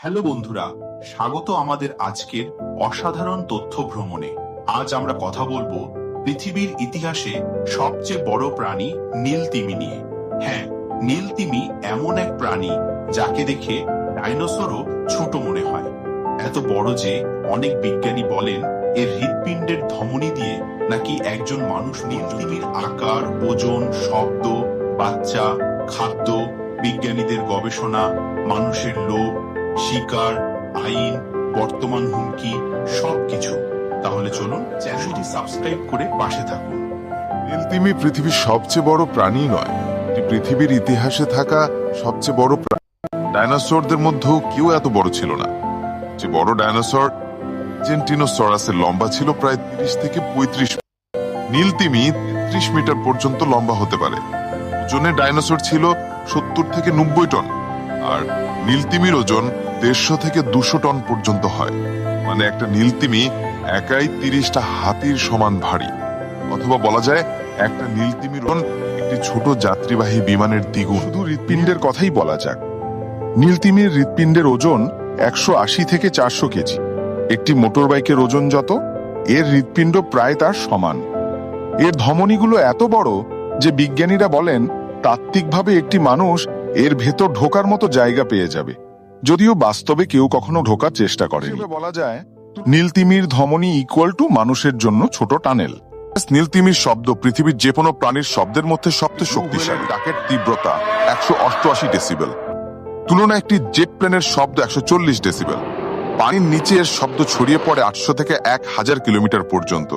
Hello বন্ধুরা, স্বাগত আমাদের আজকের অসাধারণ তথ্য ভ্রমণে। আজ আমরা কথা বলব পৃথিবীর ইতিহাসে সবচেয়ে বড় প্রাণী নীলতিমি নিয়ে। হ্যাঁ নীলতিমি এমন এক প্রাণী যাকে দেখে ডাইনোসরও ছোট মনে হয়। এত বড় যে অনেক বিজ্ঞানী বলেন, এর হৃৎপিণ্ডের ধমনী দিয়ে নাকি একজন মানুষ নীলতিমির আকার, ওজন, শব্দ, বাচ্চা, খাদ্য, বিজ্ঞানীদের গবেষণা, মানুষের লোভ শিকার, আইন, বর্তমান হুমকি, সবকিছু। তাহলে চলুন চ্যানেলটি সাবস্ক্রাইব করে পাশে থাকুন। নীলতিমি পৃথিবীর সবচেয়ে বড় প্রাণী নয়, এটি পৃথিবীর ইতিহাসে থাকা সবচেয়ে বড় প্রাণী। ডাইনোসরদের মধ্যেও কেউ এত বড় ছিল না। যে বড় ডাইনোসর, জেন্টিনোসরাসের লম্বা ছিল প্রায় তিরিশ থেকে পঁয়ত্রিশ নীলতিমি ত্রিশ মিটার পর্যন্ত লম্বা হতে পারে। ওজনে ডাইনোসর ছিল সত্তর থেকে নব্বই টন, আর নীলতিমির ওজন দেড়শো থেকে দুশো টন পর্যন্ত হয়। মানে একটা নীলতিমি একাই তিরিশটা হাতির সমান ভারী। অথবা বলা যায়, একটা নীলতিমির একটি ছোট যাত্রীবাহী বিমানের দ্বিগুণ। শুধু হৃৎপিণ্ডের কথাই বলা যাক। নীলতিমির হৃৎপিণ্ডের ওজন একশো আশি থেকে চারশো কেজি। একটি মোটরবাইকের ওজন যত, এর হৃৎপিণ্ড প্রায় তার সমান। এর ধমনীগুলো এত বড় যে বিজ্ঞানীরা বলেন, তাত্ত্বিকভাবে একটি মানুষ এর ভেতর ঢোকার মতো জায়গা পেয়ে যাবে। যদিও বাস্তবে কেউ কখনো ঢোকার চেষ্টা করে বলা যায় নীলতিমির ধমনী ইকুয়াল টু মানুষের জন্য ছোট টানেল। নীলতিমির শব্দ পৃথিবীর যে কোনো প্রাণীর শব্দের মধ্যে সবচেয়ে শক্তিশালী। ডাকের তীব্রতা একশো অষ্টআশি ডেসিবেল তুলনায় একটি জেট প্লেনের শব্দ একশো চল্লিশ ডেসিবেল পানির নিচে এর শব্দ ছড়িয়ে পড়ে আটশো থেকে এক হাজার কিলোমিটার পর্যন্ত।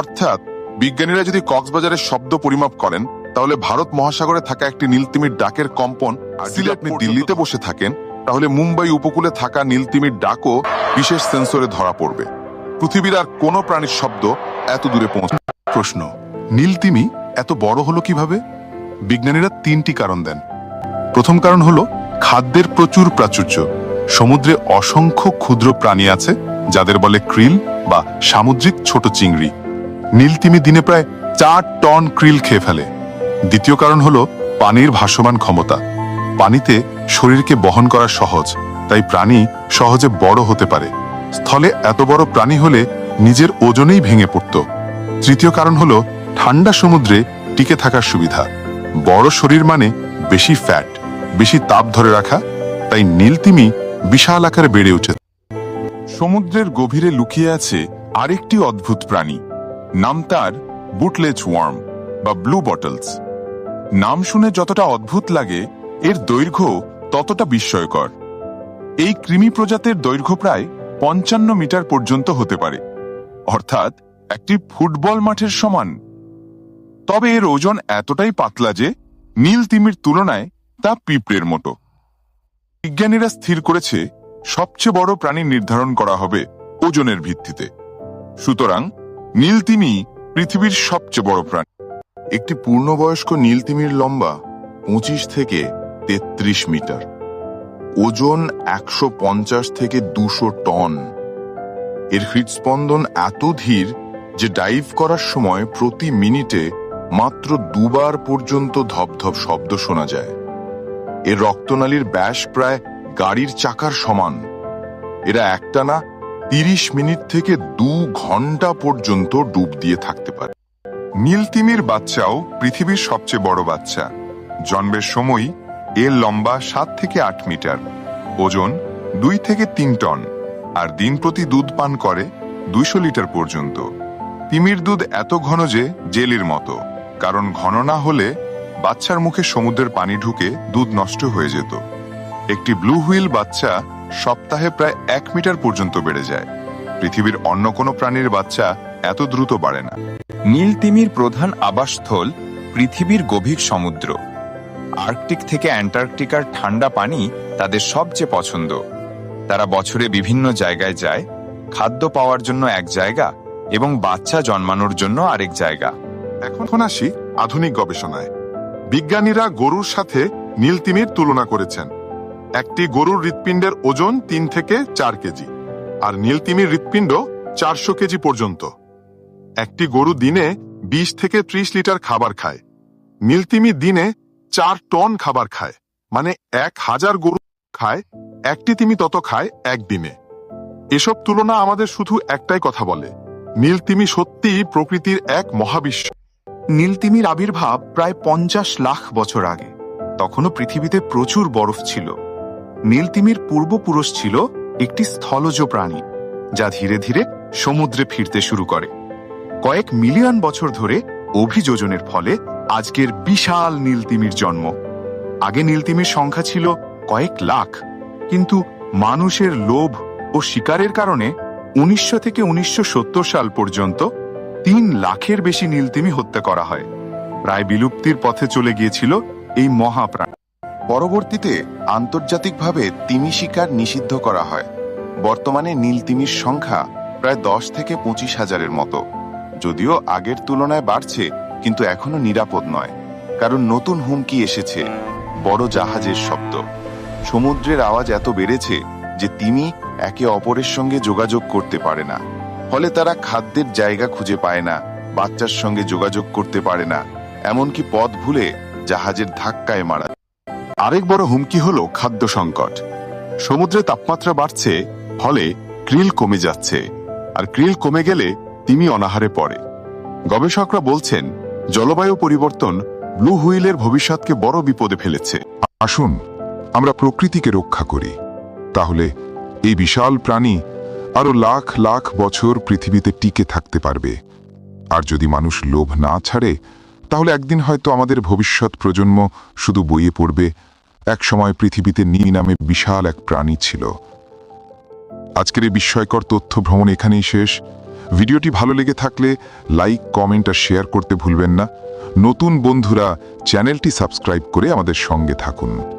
অর্থাৎ বিজ্ঞানীরা যদি কক্সবাজারের শব্দ পরিমাপ করেন তাহলে ভারত মহাসাগরে থাকা একটি নীলতিমির ডাকের কম্পন আপনি দিল্লিতে বসে থাকেন তাহলে মুম্বাই উপকূলে থাকা নীলতিমির ডাকও বিশেষ সেন্সরে ধরা পড়বে। পৃথিবীর আর কোনো প্রাণীর শব্দ এত দূরে পৌঁছ প্রশ্ন, নীলতিমি এত বড় হলো কীভাবে? বিজ্ঞানীরা তিনটি কারণ দেন। প্রথম কারণ হলো, খাদ্যের প্রচুর প্রাচুর্য। সমুদ্রে অসংখ্য ক্ষুদ্র প্রাণী আছে, যাদের বলে ক্রিল বা সামুদ্রিক ছোট চিংড়ি। নীলতিমি দিনে প্রায় চার টন ক্রিল খেয়ে ফেলে। দ্বিতীয় কারণ হলো, পানির ভাসমান ক্ষমতা। পানিতে শরীরকে বহন করা সহজ, তাই প্রাণী সহজে বড় হতে পারে। স্থলে এত বড় প্রাণী হলে নিজের ওজনেই ভেঙে পড়ত। তৃতীয় কারণ হলো ঠান্ডা সমুদ্রে টিকে থাকার সুবিধা। বড় শরীর মানে বেশি ফ্যাট বেশি তাপ ধরে রাখা, তাই নীলতিমি বিশাল আকারে বেড়ে উঠে। সমুদ্রের গভীরে লুকিয়ে আছে আরেকটি অদ্ভুত প্রাণী। নাম তার বুটলেজ ওয়ার্ম বা ব্লু বটলস। নাম শুনে যতটা অদ্ভুত লাগে এর দৈর্ঘ্য ততটা বিস্ময়কর। এই কৃমি প্রজাতির দৈর্ঘ্য প্রায় পঞ্চান্ন মিটার পর্যন্ত হতে পারে, অর্থাৎ একটি ফুটবল মাঠের সমান। তবে এর ওজন এতটাই পাতলা যে নীল তিমির তুলনায় তা পিঁপড়ের মতো। বিজ্ঞানীরা স্থির করেছে সবচেয়ে বড় প্রাণী নির্ধারণ করা হবে ওজনের ভিত্তিতে। সুতরাং নীলতিমি পৃথিবীর সবচেয়ে বড় প্রাণী। একটি পূর্ণবয়স্ক নীলতিমির লম্বা পঁচিশ থেকে তেত্রিশ মিটার। ওজন একশো পঞ্চাশ থেকে দুশো টন। এর হৃদস্পন্দন এত ধীর যে ডাইভ করার সময় প্রতি মিনিটে মাত্র দুবার পর্যন্ত ধপধপ শব্দ শোনা যায়। এর রক্তনালীর ব্যাস প্রায় গাড়ির চাকার সমান। এরা একটানা তিরিশ মিনিট থেকে দু ঘণ্টা পর্যন্ত ডুব দিয়ে থাকতে পারে। নীলতিমির বাচ্চাও পৃথিবীর সবচেয়ে বড় বাচ্চা। জন্মের সময় এর লম্বা সাত থেকে আট মিটার, ওজন দুই থেকে তিন টন, আর দিন প্রতি দুধ পান করে দুইশো লিটার পর্যন্ত। তিমির দুধ এত ঘন যে জেলির মতো, কারণ ঘন না হলে বাচ্চার মুখে সমুদ্রের পানি ঢুকে দুধ নষ্ট হয়ে যেত। একটি ব্লু হুইল বাচ্চা সপ্তাহে প্রায় এক মিটার পর্যন্ত বেড়ে যায়। পৃথিবীর অন্য কোনো প্রাণীর বাচ্চা এত দ্রুত বাড়ে না। নীলতিমির প্রধান আবাসস্থল পৃথিবীর গভীর সমুদ্র। আর্কটিক থেকে অ্যান্টার্কটিকার ঠান্ডা পানি তাদের সবচেয়ে পছন্দ। তারা বছরে বিভিন্ন জায়গায় যায়, খাদ্য পাওয়ার জন্য এক জায়গা এবং বাচ্চা জন্মানোর জন্য আরেক জায়গা। এখন আসি আধুনিক গবেষণায়। বিজ্ঞানীরা গরুর সাথে নীলতিমির তুলনা করেছেন। একটি গরুর হৃৎপিণ্ডের ওজন তিন থেকে চার কেজি, আর নীলতিমির হৃৎপিণ্ড চারশো কেজি পর্যন্ত। একটি গরু দিনে বিশ থেকে ত্রিশ লিটার খাবার খায়। নীলতিমি দিনে চার টন খাবার খায়। মানে এক হাজার গরু খায়, একটি তিমি তত খায় একদিনে এসব তুলনা আমাদের শুধু একটাই কথা বলে। নীল তিমি সত্যিই প্রকৃতির এক মহাবিশ্ব। নীলতিমির আবির্ভাব প্রায় পঞ্চাশ লাখ বছর আগে। তখনও পৃথিবীতে প্রচুর বরফ ছিল। নীলতিমির পূর্বপুরুষ ছিল একটি স্থলজ প্রাণী, যা ধীরে ধীরে সমুদ্রে ফিরতে শুরু করে। কয়েক মিলিয়ন বছর ধরে অভিযোজনের ফলে আজকের বিশাল নীলতিমির জন্ম। আগে নীলতিমির সংখ্যা ছিল কয়েক লাখ, কিন্তু মানুষের লোভ ও শিকারের কারণে উনিশশো থেকে উনিশশো সত্তর সাল পর্যন্ত তিন লাখের বেশি নীলতিমি হত্যা করা হয়। প্রায় বিলুপ্তির পথে চলে গিয়েছিল এই মহাপ্রাণ। পরবর্তীতে আন্তর্জাতিকভাবে তিমি শিকার নিষিদ্ধ করা হয়। বর্তমানে নীলতিমির সংখ্যা প্রায় দশ থেকে পঁচিশ হাজারের মতো। যদিও আগের তুলনায় বাড়ছে কিন্তু এখনও নিরাপদ নয়, কারণ নতুন হুমকি এসেছে, বড় জাহাজের শব্দ। সমুদ্রের আওয়াজ এত বেড়েছে যে তিমি একে অপরের সঙ্গে যোগাযোগ করতে পারে না। ফলে তারা খাদ্যের জায়গা খুঁজে পায় না, বাচ্চার সঙ্গে যোগাযোগ করতে পারে না, এমনকি পথ ভুলে জাহাজের ধাক্কায় মারা আরেক বড় হুমকি হল খাদ্য সংকট। সমুদ্রে তাপমাত্রা বাড়ছে, ফলে ক্রিল কমে যাচ্ছে, আর ক্রিল কমে গেলে তিমি অনাহারে পড়ে। গবেষকরা বলছেন জলবায়ু পরিবর্তন ব্লু হুইলের ভবিষ্যৎকে বড় বিপদে ফেলেছে। আসুন, আমরা প্রকৃতিকে রক্ষা করি। তাহলে এই বিশাল প্রাণী আরও লাখ লাখ বছর পৃথিবীতে টিকে থাকতে পারবে। আর যদি মানুষ লোভ না ছাড়ে, তাহলে একদিন হয়তো আমাদের ভবিষ্যৎ প্রজন্ম শুধু বইয়ে পড়বে। এক সময় পৃথিবীতে নী নামে বিশাল এক প্রাণী ছিল। আজকের এই বিস্ময়কর তথ্য ভ্রমণ এখানেই শেষ। ভিডিওটি ভালো লেগে থাকলে লাইক, কমেন্ট আর শেয়ার করতে ভুলবেন না। নতুন বন্ধুরা চ্যানেলটি সাবস্ক্রাইব করে আমাদের সঙ্গে থাকুন।